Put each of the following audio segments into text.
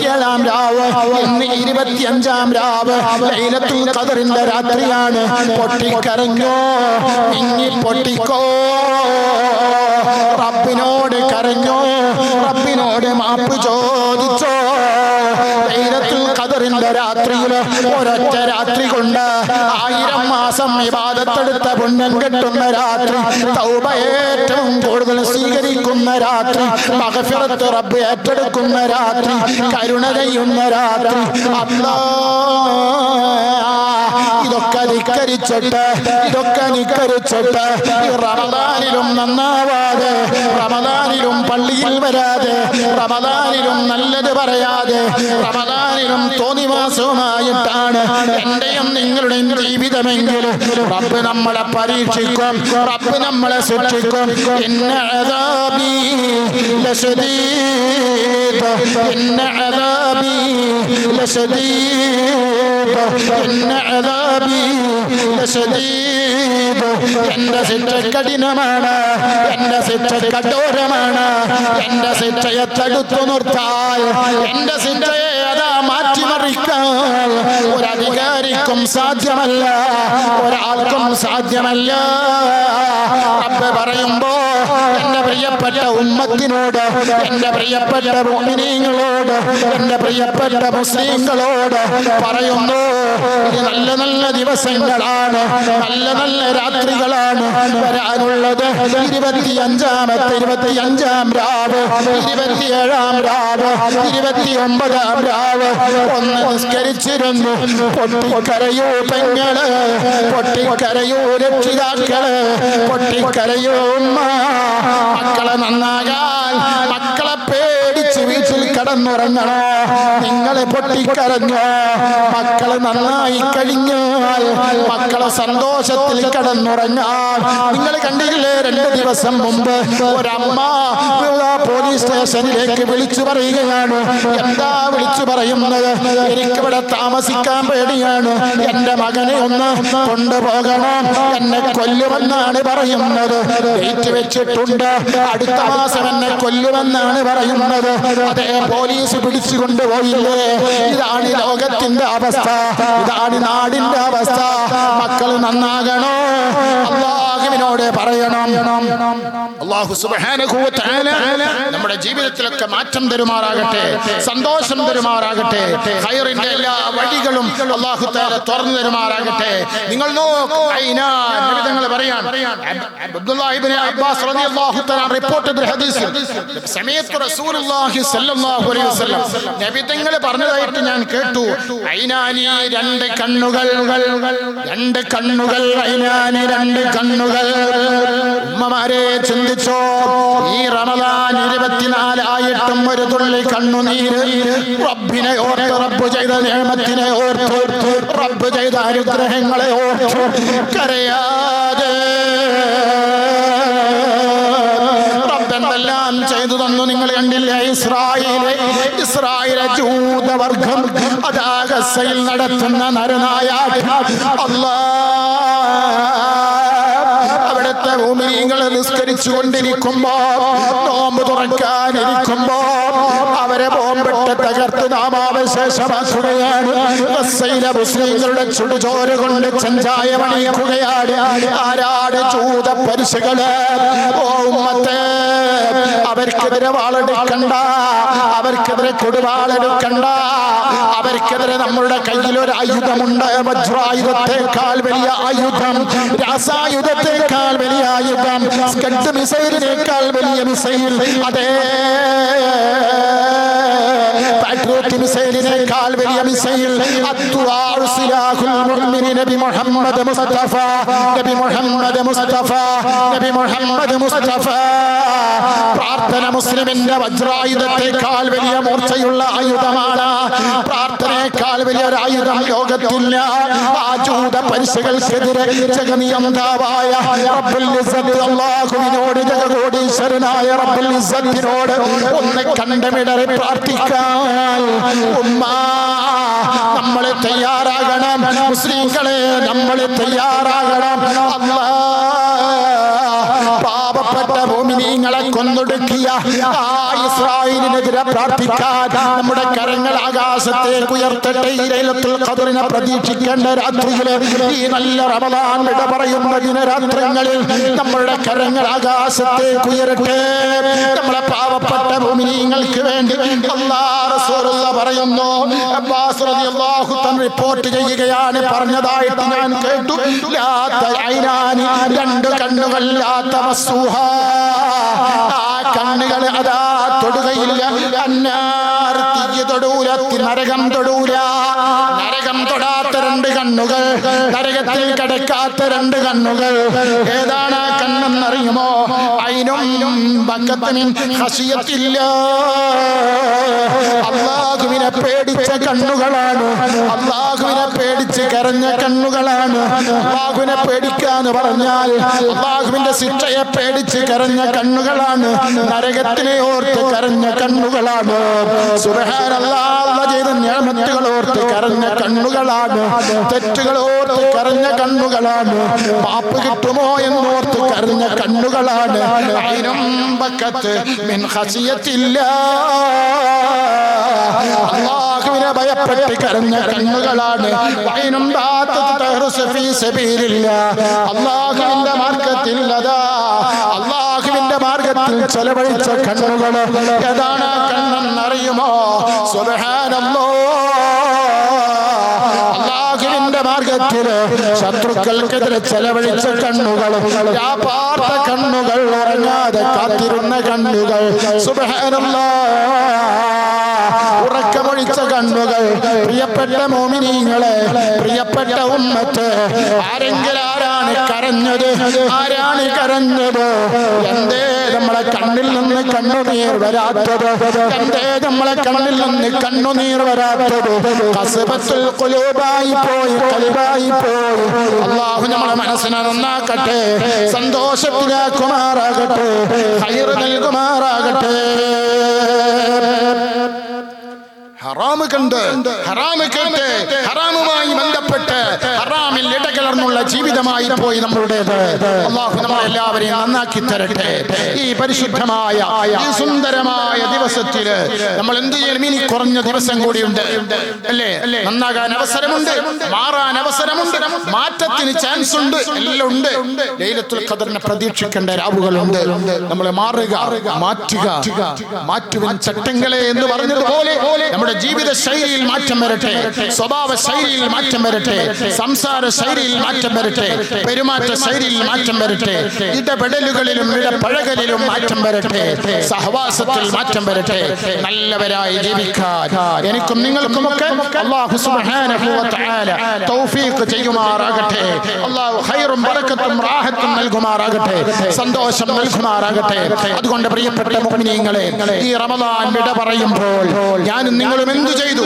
ഇരുപത്തിയേഴാം രാവ്. ഇന്ന് ഇരുപത്തിയഞ്ചാം രാവ്. ലൈലത്തുൽ ഖദറിന്റെ രാത്രിയാണ്. പൊട്ടിക്കരഞ്ഞോ? ഇനി പൊട്ടിക്കോ? റബ്ബിനോട് കരഞ്ഞോ? റബ്ബിനോട് മാപ്പ് ചോദിച്ചോ? ലൈലത്തുൽ ഖദറിന്റെ രാത്രിയിൽ ഒരൊറ്റ രാത്രി കൊണ്ട് മാസം വിവാദത്തെടുത്ത പുണ്യം കിട്ടുന്ന രാത്രി തൗബ ഏറ്റവും കൂടുതൽ സ്വീകരിക്കുന്ന രാത്രി മകഫിറത്ത് റബ്ബ് ഏറ്റെടുക്കുന്ന രാത്രി കരുണ ചെയ്യുന്ന രാത്രി. അല്ലാ. ഇതൊക്കെ ധിക്കരിച്ചിട്ട് ഇതൊക്കെ നിക്കരിച്ചിട്ട് ഈ റമദാനിലും നന്നാവാതെ റമദാനിലും പള്ളിയിൽ വരാതെ റമദാനിലും നല്ലത് പറയാതെ റമദാനിലും തോന്നിവാസവുമായിട്ടാണ് എന്റെയും നിങ്ങളുടെയും ജീവിതമെങ്കിൽ റബ്ബ് നമ്മളെ പരീക്ഷിക്കും റബ്ബ് നമ്മളെ സൂക്ഷിക്കും. ഇന്ന അദാബി ഇന്ന അദാബി ഇന്ന അദാബി എന്റെ ശിക്ഷ കഠിനമാണ് എന്റെ ശിക്ഷ കഠോരമാണ് എന്റെ ശിക്ഷയെ തടുത്തു നിർത്താൽ എന്റെ ശിക്ഷയെ അതാ മാറ്റിമറിക്കാൻ ഒരധികാരിക്കും സാധ്യമല്ല ഒരാൾക്കും സാധ്യമല്ല. അപ്പ പറയുമ്പോ പ്രിയപ്പെട്ട ഉമ്മത്തിനോട് എന്റെ പ്രിയപ്പെട്ട മുഅ്മിനീങ്ങളോട് എന്റെ പ്രിയപ്പെട്ട മുസ്ലിങ്ങളോട് പറയുന്നു നല്ല നല്ല ദിവസങ്ങളാണ് നല്ല നല്ല രാത്രികളാണ് വരാനുള്ളത്. ഇരുപത്തി അഞ്ചാമത്തെ ഇരുപത്തി അഞ്ചാം രാവ് ഇരുപത്തിയേഴാം രാവ് ഇരുപത്തി ഒമ്പതാം രാവ്. ഒന്ന് നിസ്കരിച്ചിരുന്നു പൊട്ടിക്കരയൂ പെങ്ങൾ പൊട്ടിക്കരയൂ രക്ഷിതാക്കൾ പൊട്ടിക്കരയൂ മക്കളെ നന്നാകാൻ മക്കളെ പേടിച്ച് വീട്ടിൽ കടന്നുറങ്ങണോ? നിങ്ങളെ പൊട്ടിക്കരഞ്ഞോ? മക്കളെ നന്നായി കഴിഞ്ഞാൽ മക്കളെ സന്തോഷത്തിൽ കിടന്നുറങ്ങാൻ. നിങ്ങൾ കണ്ടില്ലേ രണ്ട് ദിവസം മുമ്പ് ഒരമ്മ പോലീസ് സ്റ്റേഷനിലേക്ക് വിളിച്ചു പറയുകയാണ്. എന്താ വിളിച്ചു പറയുന്നത്? എനിക്കിവിടെ താമസിക്കാൻ പേടിയാണ്. എന്റെ മകനെ ഒന്ന് കൊണ്ടുപോകണം. എന്നെ കൊല്ലുമെന്നാണ് പറയുന്നത്. ഡേറ്റ് വെച്ചിട്ടുണ്ട്. അടുത്ത മാസം എന്നെ കൊല്ലുമെന്നാണ് പറയുന്നത്. അതേ പോലീസ് പിടിച്ചു കൊണ്ടുപോയില്ലേ ഇതാണ് ലോകത്തിന്റെ അവസ്ഥ. ഇതാണ് നാടിന്റെ അവസ്ഥ മക്കൾ നന്നാകണോ. അള്ളാഹുവിനോട് പറയണം. നമ്മുടെ ജീവിതത്തിലൊക്കെ മാറ്റം തരുമാറാകട്ടെ സന്തോഷം തരുമാറാകട്ടെ ഹയറിന്റെ എല്ലാ വഴികളും അള്ളാഹു തുറന്നു തരുമാറാകട്ടെ. നിങ്ങൾ നോക്കൂ പറയാൻ. നബിതങ്ങൾ പറഞ്ഞതായിട്ട് ഞാൻ കേട്ടു. ഐനാനി രണ്ട് കണ്ണുകൾ. രണ്ട് കണ്ണുകൾ. ഐനാനി രണ്ട് കണ്ണുകൾ. ഉമ്മമാരെ ചിന്തിച്ചോ? ഈ റമദാൻ ഇരുപത്തിനാലായിട്ടും ഒരു തുള്ളി കണ്ണുനീര് റബ്ബിനെ ഓർത്ത് റബ്ബ് ചെയ്ത നിയമത്തിനെ ഓർത്ത് റബ്ബ് ചെയ്ത അനുഗ്രഹങ്ങളെ ഓർത്ത് കരയാതെ എന്തെല്ലാം ചെയ്തു തന്നു നിങ്ങൾ കണ്ടില്ലേ? ഇസ്രായേലെ ഇസ്രായേലെ ജൂതവർഗം അതാകസയിൽ നടത്തുന്ന നരനായ അല്ലാ അവിടുത്തെ ഭൂമികൾ നിസ്കരിച്ചു കൊണ്ടിരിക്കുമ്പോ നോമ്പ് തുറക്കാനിരിക്കുമ്പോ അവരെ ബോംബിട്ട് തകർത്ത് നാമാവശേഷമാക്കുകയാണ്. ഗസയിലെ മുസ്ലിങ്ങളുടെ ചുടുചോര കൊണ്ട് ചഞ്ചായമണിയുകയാണ് ആരാട് ചൂത പരിശുകൾ ഓ ഉമ്മത്തെ അവർക്കെതിരെ വാളെടുക്കണ്ട അവർക്കെതിരെ കൊടുവാളെടുക്കണ്ട അവർക്കെതിരെ നമ്മളുടെ കയ്യിൽ ഒരു ആയുധമുണ്ട്. വജ്രായുധത്തെക്കാൾ വലിയ ആയുധം രാസായുധത്തെക്കാൾ വലിയ ആയുധം സ്കഡ് മിസൈലിനേക്കാൾ വലിയ മിസൈൽ. അതേ. മിസൈലിനേക്കാൾ വലിയ മിസൈൽ. നബി മുസ്തഫ. നബി മുസ്തഫ. നബി മുസ്തഫ. പ്രാർത്ഥന മുസ്ലിമിന്റെ വജ്രായുധത്തെക്കാൾ വലിയ മൂർച്ചയുള്ള ആയുധമാണ് പ്രാർത്ഥനയേക്കാൾ വലിയ ഒരു ആയുധം ലോകത്തില്ല ആചൂത പരിശകൾക്കെതിരെ ജഗനിയന്താവായ അള്ളാഹുവിനോട് ജഗകോടീശ്വരനായ ഇസ്സത്തിനോട് ഒന്ന് കണ്ടമിടറി പ്രാർത്ഥിക്കാൻ. ഉമ്മ നമ്മൾ തയ്യാറാകണം. മുസ്ലിങ്ങളെ നമ്മൾ തയ്യാറാകണം. അല്ലാ മുഅ്മിനീങ്ങളെ കൊന്നൊടുക്കിയ ആ ഇസ്രായേലിനെതിരെ പ്രാർത്ഥിക്കാൻ നമ്മുടെ കരങ്ങൾ ആകാശത്തേക്ക് ഉയർത്തട്ടെ. ഈ ലൈലത്തുൽ ഖദറിനെ പ്രതീക്ഷിക്കേണ്ട രാത്രിയിൽ ഈ നല്ല റമദാൻ ഇട പറയുന്ന ദിനരാത്രങ്ങളിൽ നമ്മളുടെ കരങ്ങൾ ആകാശത്തേക്ക് ഉയരട്ടെ. നമ്മളെ പാവപ്പെട്ട ഭൂമിനീങ്ങൾക്ക് വേണ്ടി പറയുന്നു അബ്ബാസ് റളിയല്ലാഹു തൻ റിപ്പോർട്ട് ചെയ്യുകയാണ്. പറഞ്ഞതായിട്ട് ഞാൻ കേട്ടു. ലാ തൈനാനി രണ്ട് കണ്ണുകളില്ലാത്ത തമസ്സുഹ ആ കണ്ണുകൾ അതാ തൊടുകയില്ല. അന്നാർ തൊടൂല നരകം തൊടൂല. നരകം തൊടാത്ത രണ്ട് കണ്ണുകൾ നരകത്തിൽ കിടക്കാത്ത രണ്ട് കണ്ണുകൾ. ഏതാണ് കണ്ണെന്നറിയുമോ? അയിനും ബക്കത്തിനും ഹസിയത്തില്ല. അള്ളാഹുവിനെ പേടിച്ച കണ്ണുകളാണ്. അള്ളാഹുവിനെ പേടിച്ച് കരഞ്ഞ കണ്ണുകളാണ്. അള്ളാഹുവിനെ പേടിക്കാന്ന് പറഞ്ഞാൽ അള്ളാഹുവിന്റെ ശിക്ഷയെ പേടിച്ച് കരഞ്ഞ കണ്ണുകളാണ്. നരകത്തിനെ ഓർത്ത് കരഞ്ഞ കണ്ണുകളാണ്. ചെയ്ത ഞാമത്തുകൾ ഓർത്ത് കരഞ്ഞ കണ്ണുകളാണ്. തെറ്റുകൾ ഓർത്ത് കരഞ്ഞ കണ്ണുകളാണ്. പാപ്പ് കിട്ടുമോ എന്നോർത്ത് കരഞ്ഞ കണ്ണുകളാണ്. ആയിരം പക്കത്ത് മിൻ ഖസിയത്തില്ല. ഭയപ്പെട്ട് കരഞ്ഞ കണ്ണുകളാണ്. അള്ളാഹുവിന്റെ മാർഗത്തിൽ അതാ അള്ളാഹുവിന്റെ മാർഗത്തിൽ ചെലവഴിച്ച കണ്ണുകൾ ഏതാണ് കണ്ണെന്നറിയുമോ? സുബ്ഹാനല്ലാഹ് അള്ളാഹുവിന്റെ മാർഗത്തിൽ ശത്രുക്കൾക്കെതിരെ ചെലവഴിച്ച കണ്ണുകൾ വ്യാപാർത്ത കണ്ണുകൾ ഉറങ്ങാതെ കാത്തിരുന്ന കണ്ണുകൾ. സുബഹാനല്ലാ. ഉറക്കമൊഴിച്ച കണ്ണുകൾ പ്രിയപ്പെട്ട മോമിനീങ്ങളെ പ്രിയപ്പെട്ട ഉമ്മത്ത് ആരെങ്കിലും ആരാണ് കരഞ്ഞത്? ആരാണ് കരഞ്ഞത്? എന്തേ നമ്മളെ കണ്ണിൽ നിന്ന് കണ്ണുനീർ വരാത്തത്? എന്തേ നമ്മളെ കണ്ണിൽ നിന്ന് കണ്ണുനീർ വരാത്തത്? കസുപത്തിൽ ഖുലൂബായി പോയി കൽബായി പോയി. അള്ളാഹു നമ്മളെ മനസ്സിനെ നന്നാക്കട്ടെ സന്തോഷത്തിലാക്കുമാറാകട്ടെ കയറ് നൽകുമാറാകട്ടെ. ഹറാമ് കണ്ട് ഹറാമ് കേട്ട് ഹറാമുമായി ബന്ധപ്പെട്ട് ഹറാമിൽ ഇടകലർന്നുള്ള ജീവിതമായി പോയി നമ്മളുടേത്. അള്ളാഹു നമ്മളെ എല്ലാവരെയും നന്നാക്കി തരട്ടെ. ഈ പരിശുദ്ധമായ ഈ സുന്ദരമായ ദിവസത്തിൽ നമ്മൾ എന്ത് ചെയ്യണം? ഇനി കുറഞ്ഞ ദിവസം കൂടിയുണ്ട്. അല്ലേ? നന്നാകാൻ അവസരമുണ്ട്. മാറാൻ അവസരമുണ്ട്. മാറ്റത്തിന് ചാൻസ് ഉണ്ട്. എല്ലാം ഉണ്ട്. ലൈലത്തുൽ ഖദറിനെ പ്രതീക്ഷിക്കേണ്ട രാവുകളുണ്ട്. നമ്മളെ മാറുക മാറ്റുക മാറ്റുവിൻ ചട്ടങ്ങളെ എന്ന് പറഞ്ഞതുപോലെ നമ്മുടെ ജീവിത ശൈലിയിൽ മാറ്റം വരട്ടെ. സ്വഭാവ ശൈലിയിൽ മാറ്റം വരട്ടെ. സംസാര ശൈലിയിൽ മാറ്റം വരട്ടെ. പെരുമാറ്റ ശൈലിയിൽ മാറ്റം വരട്ടെ. ഇടപെടലുകളിലും ഇടപഴകലിലും മാറ്റം വരട്ടെ. സഹവാസത്തിൽ മാറ്റം വരട്ടെ. നല്ലവരായി ജീവിക്കാൻ. എനിക്കും നിങ്ങൾക്കും ഒക്കെ അള്ളാഹു സുബ്ഹാനഹു തൗഫീഖ് ചെയ്യുമാറാകട്ടെ. അള്ളാഹു ഖൈറും ബറക്കത്തും റാഹത്തും നൽകുമാറാകട്ടെ. സന്തോഷം നൽകുമാറാകട്ടെ. അതുകൊണ്ട് പ്രിയപ്പെട്ട മുഅ്മിനീങ്ങളെ ഈ റമദാൻ വിട പറയുമ്പോൾ ഞാനും നിങ്ങളും എന്തു ചെയ്തു?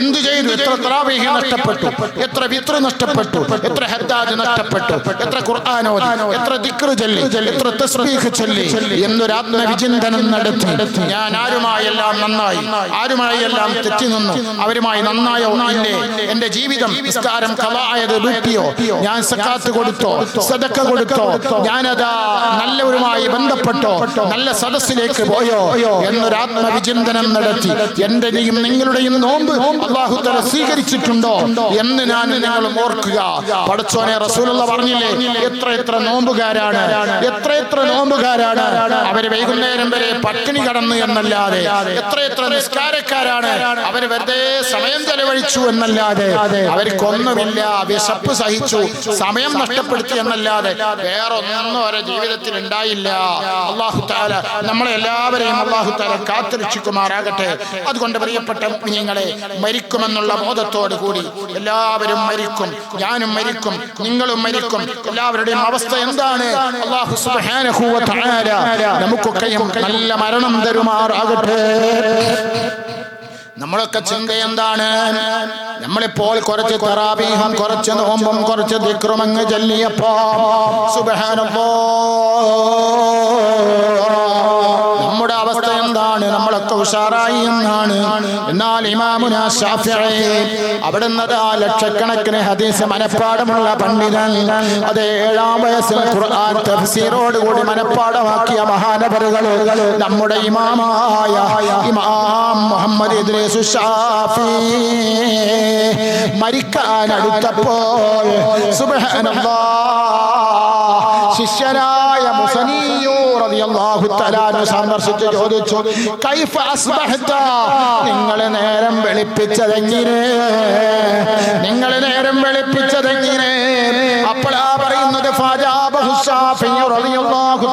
എന്തു ചെയ്തു? എത്ര തറാവീഹ് നഷ്ടപ്പെട്ടു? എത്ര വിത്ര നഷ്ടപ്പെട്ടു? എത്ര ഹദ്ദാദ് നഷ്ടപ്പെട്ടു. എത്ര ഖുർആാനോ എത്ര ദിക്റ് ചൊല്ലി എത്ര തസ്ബീഹ് ചൊല്ലി എന്നൊരു ആത്മവിചിന്തനം നടത്തി. ഞാൻ ആരുമായെല്ലാം നന്നായി ആരുമായെല്ലാം തെറ്റി നിന്നു. അവരുമായി നന്നായോ ഇല്ലേ? എന്റെ ജീവിതം നിസ്കാരം കലായത് വീട്ടിയോ ഞാൻ സക്കാത്ത് കൊടുത്തോ? സദക്ക കൊടുത്തോ? ഞാനതാ നല്ലവരുമായി ബന്ധപ്പെട്ടോ? നല്ല സദസ്സിലേക്ക് പോയോ? എന്നൊരു ആത്മവിചിന്തനം നടത്തി. എന്റെയും നിങ്ങളുടെയും നോമ്പ് അള്ളാഹു സ്വീകരിച്ചിട്ടുണ്ടോ? എന്ന് ഞാൻ നിങ്ങൾ ഓർക്കുക. പടച്ചോനെ റസൂലുള്ള പറഞ്ഞില്ലേ? എത്ര എത്ര നോമ്പുകാരാണ്. എത്ര എത്ര നോമ്പുകാരാണ്. അവർ വൈകുന്നേരം വരെ പട്ടിണി കടന്നു എന്നല്ലാതെ എത്ര എത്ര നിസ്കാരക്കാരാണ്. അവർ വെറുതെ സമയം ചെലവഴിച്ചു എന്നല്ലാതെ അവർക്കൊന്നുമില്ല വിശപ്പ് സഹിച്ചു സമയം നഷ്ടപ്പെടുത്തി എന്നല്ലാതെ വേറെ ഒന്നും അവരുടെ ജീവിതത്തിൽ ഉണ്ടായില്ല. അള്ളാഹു താല നമ്മളെ എല്ലാവരെയും അള്ളാഹു താല കാത്തുരക്ഷിക്കുമാറാകട്ടെ. അതുകൊണ്ട് പ്രിയപ്പെട്ട നിങ്ങളെ മരിക്കുമെന്നുള്ള ബോധത്തോടു കൂടി എല്ലാവരും മരിക്കും ഞാനും മരിക്കും. നിങ്ങളും മരിക്കും. എല്ലാവരുടെയും അവസ്ഥ എന്താണ്? അള്ളാഹു സുബ്ഹാനഹു വ തആല നമുക്കൊക്കെയും നല്ല മരണം തരുമാറാകട്ടെ. നമ്മളൊക്കെ ചിന്ത എന്താണ്? നമ്മളിപ്പോൾ കുറച്ച് തറാബീഹം കുറച്ച് നോമ്പും കുറച്ച് ദിക്രമങ്ങ് ചൊല്ലിയപ്പോ സുബ്ഹാനല്ലാഹ് ഉഷാറായി എന്നാണ്. എന്നാൽ ഇമാമുന അവിടെ ലക്ഷക്കണക്കിന് ഹദീസ് മനഃപ്പാടമുള്ള പണ്ഡിതൻ അത് ഏഴാം വയസ്സിൽ ഖുർആൻ തഫ്സീറോട് കൂടി മനഃപ്പാടമാക്കിയ മഹാനവറുകൾ നമ്മുടെ ഇമാമായ ഇമാം മുഹമ്മദ് ഇദ്രീസ് ഷാഫി. മരിക്കാൻ അടുത്തപ്പോൾ സുബ്ഹാനല്ലാഹ് ശിഷ്യരായ സന്ദർശിച്ച് ചോദിച്ചു കൈഫ അസ്ബഹത? നിങ്ങൾ നേരം വെളുപ്പിച്ചതെങ്ങനെ? നിങ്ങൾ നേരം വെളുപ്പിച്ചതെങ്ങനെ? അപ്പോഴാ പറയുന്നത്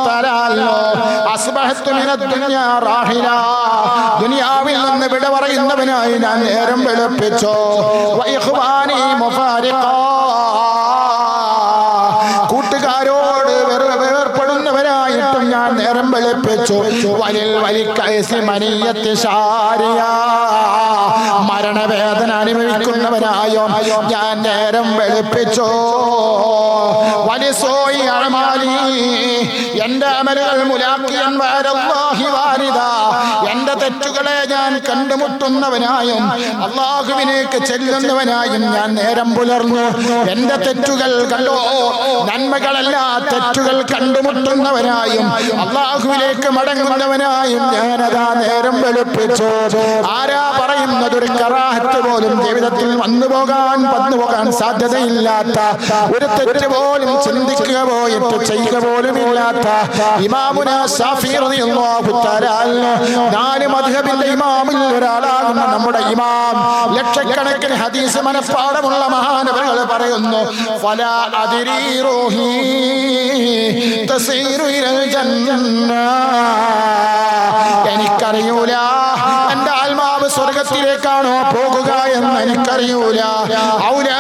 തആല മിന ദുനിയാ റാഹില. ദുനിയാവിൽ നിന്ന് വിട പറയുന്നവനായി ഞാൻ നേരം വെളുപ്പിച്ചു. വ മുഫാരിഖാ. വേർപ്പെടുന്നവരായിട്ടും ഞാൻ നേരം വെളുപ്പിച്ചു. വലിൽ വലിക്കയസി മനീയത്ത് ശാരിയ. മരണവേദന അനുഭവിക്കുന്നവനായോ ഞാൻ നേരം വെളുപ്പിച്ചു. വലിസോയി അഴമാലി എന്റെ അമലുകൾ മുലാക്കിയൻ വാരല്ലാഹി വാരിദ. എന്റെ തെറ്റുകളെ ഞാൻ കണ്ടുമുട്ടുന്നവനായും അള്ളാഹുവിനേക്ക് ചെല്ലുന്നവനായും ഞാൻ നേരം പുലർന്നു. എന്റെ തെറ്റുകൾ കണ്ടോ? നന്മകളല്ല തെറ്റുകൾ കണ്ടുമുട്ടുന്നവനായും അള്ളാഹുവിലേക്ക് മടങ്ങുന്നവനായും ഞാൻ ഞാനതാ നേരം വെളുപ്പിച്ചു. ആരാ പറയുന്നത് ഒരു കറാഹത്ത് പോലും ജീവിതത്തിൽ വന്നു പോകാൻ വന്നു പോകാൻ സാധ്യതയില്ലാത്ത ഒരു തെറ്റ് പോലും ചിന്തിക്കുക പോയിട്ട് ചെയ്യുക പോലും ഇല്ലാത്ത ഇമാമുന ഷാഫി റളിയല്ലാഹു തആല മധുഹബിന്റെ ഇമാമിൽ ഒരാളാകുന്ന നമ്മുടെ ഇമാം. ലക്ഷക്കണക്കിന് ഹദീസ് മനഃപ്പാടമുള്ള മഹാനവകൾ പറയുന്നു ഫലാ അദ്രി റൂഹി എനിക്കറിയൂല എന്റെ ആത്മാവ് സ്വർഗത്തിലേക്കാണോ പോകുക എന്ന് എനിക്കറിയൂല. ഔലാ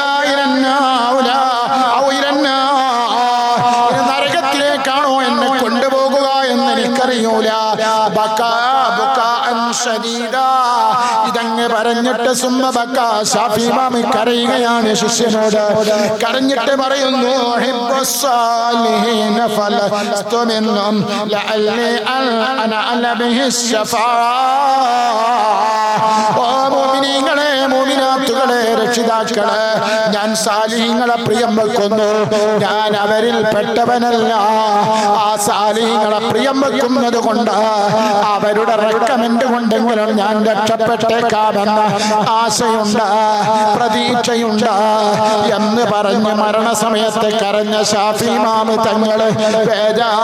നരകത്തിലേക്കാണോ എന്നെ കൊണ്ടുപോകുക എന്ന് എനിക്കറിയൂല. ഇതങ്ങ് പറഞ്ഞിട്ട് കരയുകയാണ് ശിഷ്യനോട്. കരഞ്ഞിട്ട് പറയുന്നു മോമിനീങ്ങളെ മോമിനാത്തുകളെ രക്ഷിതാക്കളെ ഞാൻ സാലിഹിങ്ങളെ പ്രിയം വെക്കുന്നു. ഞാൻ അവരിൽ പെട്ടവനല്ല ആ സാലിഹീങ്ങളെ പ്രിയം വെക്കുന്നത് കൊണ്ട് അവരുടെ റെക്കമെന്റ് കൊണ്ടെങ്കിലും ഞാൻ രക്ഷപ്പെട്ടേക്കാമെന്ന ആശയുണ്ട് പ്രതീക്ഷയുണ്ട്. എന്ന് പറഞ്ഞ് മരണസമയത്ത് കരഞ്ഞ ഷാഫി മാമ് തങ്ങൾ ബേജാറിലാണ്.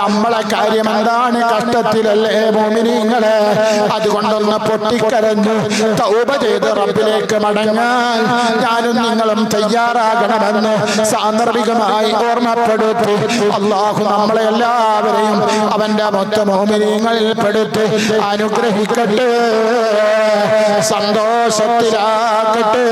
നമ്മളെ കാര്യം എന്താണ് കഷ്ടത്തിലല്ലേ മോമിനിങ്ങളെ? അതുകൊണ്ടൊന്ന് പൊട്ടിക്കരഞ്ഞു തൗപ ചെയ്ത് റബ്ബിലേക്ക് മടങ്ങാൻ ഞാനും നിങ്ങളും തയ്യാറാകണമെന്ന് സാന്ദർഭികമായി ഓർമ്മപ്പെടുത്തി. അള്ളാഹു നമ്മളെ എല്ലാവരെയും അവന്റെ മൊത്ത മോമിനിയങ്ങളിൽ പെടുത്ത് അനുഗ്രഹിക്കട്ടെ. സന്തോഷത്തിലാകട്ടെ.